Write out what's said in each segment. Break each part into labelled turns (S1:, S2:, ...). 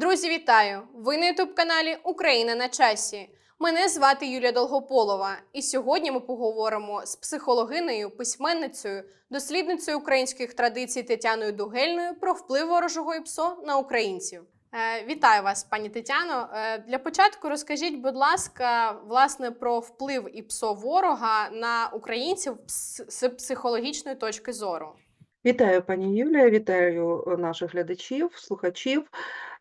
S1: Друзі, вітаю! Ви на ютуб каналі Україна на часі. Мене звати Юлія Долгополова, і сьогодні ми поговоримо з психологинею, письменницею, дослідницею українських традицій Тетяною Дугельною про вплив ворожого ІПСО на українців. Е, вітаю вас, пані Тетяно. Е, для початку розкажіть, будь ласка, власне про вплив ІПСО ворога на українців з психологічної точки зору.
S2: Вітаю, пані Юлія, вітаю е, наших глядачів, слухачів.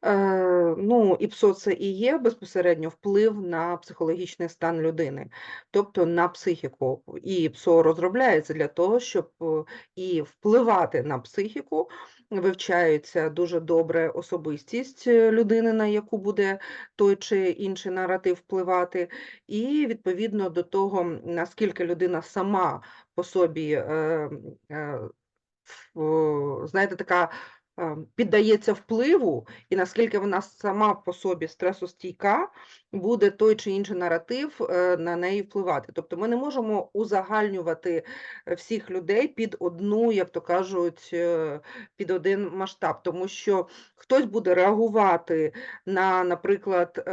S2: Е, ну, ІПСО це і є безпосередньо вплив на психологічний стан людини, тобто на психіку. І ІПСО розробляється для того, щоб е, і впливати на психіку. Вивчається дуже добре особистість е, людини, на яку буде той чи інший наратив впливати, і відповідно до того, наскільки людина сама по собі е, знаєте, така піддається впливу, і наскільки вона сама по собі стресостійка, буде той чи інший наратив е, на неї впливати. Тобто ми не можемо узагальнювати е, всіх людей під одну, як то кажуть, е, під один масштаб, тому що хтось буде реагувати на, наприклад,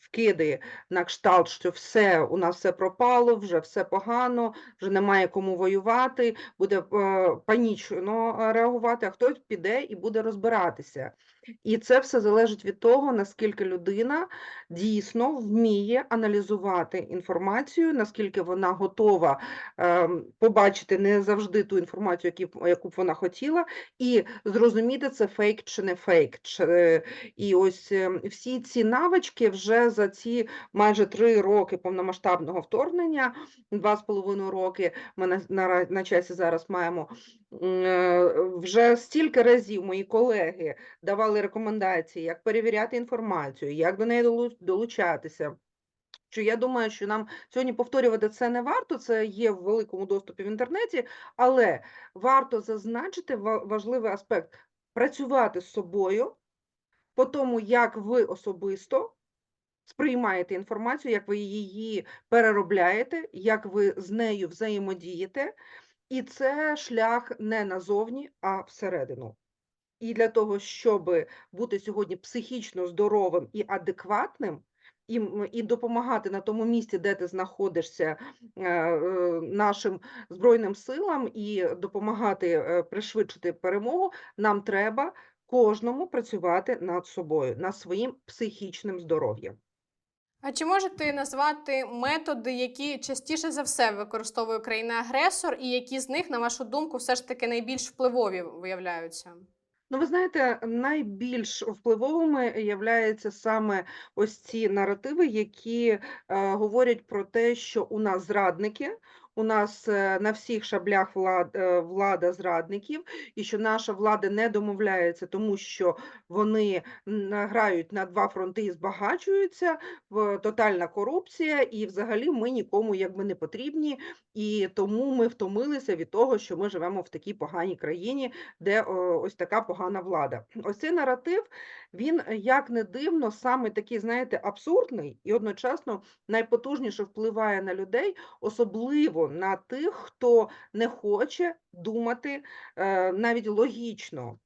S2: вкиди на кшталт, що все, у нас все пропало, вже все погано, вже немає кому воювати, буде панічно реагувати, а хтось піде і буде розбиратися. І це все залежить від того, наскільки людина дійсно вміє аналізувати інформацію, наскільки вона готова ем, побачити не завжди ту інформацію, яку б вона хотіла, і зрозуміти, це фейк чи не фейк. Чи... І ось ем, всі ці навички вже за ці майже три роки повномасштабного вторгнення, два з половиною роки ми на, на, на часі зараз маємо. е, Вже стільки разів мої колеги давали рекомендації, як перевіряти інформацію, як до неї долучатися. Що я думаю, що нам сьогодні повторювати це не варто, це є в великому доступі в інтернеті, але варто зазначити важливий аспект працювати з собою по тому, як ви особисто сприймаєте інформацію, як ви її переробляєте, як ви з нею взаємодієте, і це шлях не назовні, а всередину. І для того, щоб бути сьогодні психічно здоровим і адекватним, і, і допомагати на тому місці, де ти знаходишся е, е, нашим Збройним силам, і допомагати е, пришвидшити перемогу, нам треба кожному працювати над собою, над своїм психічним здоров'ям.
S1: А чи можете назвати методи, які частіше за все використовує країна-агресор, і які з них, на вашу думку, все ж таки найбільш впливові виявляються?
S2: Ну, ви знаєте, найбільш впливовими являються саме ось ці наративи, які е, говорять про те, що у нас зрадники, у нас е, на всіх шаблях влад, е, влада зрадників, і що наша влада не домовляється, тому що вони грають на два фронти і збагачуються, тотальна корупція, і взагалі ми нікому якби не потрібні, і тому ми втомилися від того, що ми живемо в такій поганій країні, де ось така погана влада. Ось цей наратив, він, е, як не дивно, саме такий, знаєте, абсурдний і одночасно найпотужніше впливає на людей, особливо на тих, хто не хоче думати е, навіть логічно.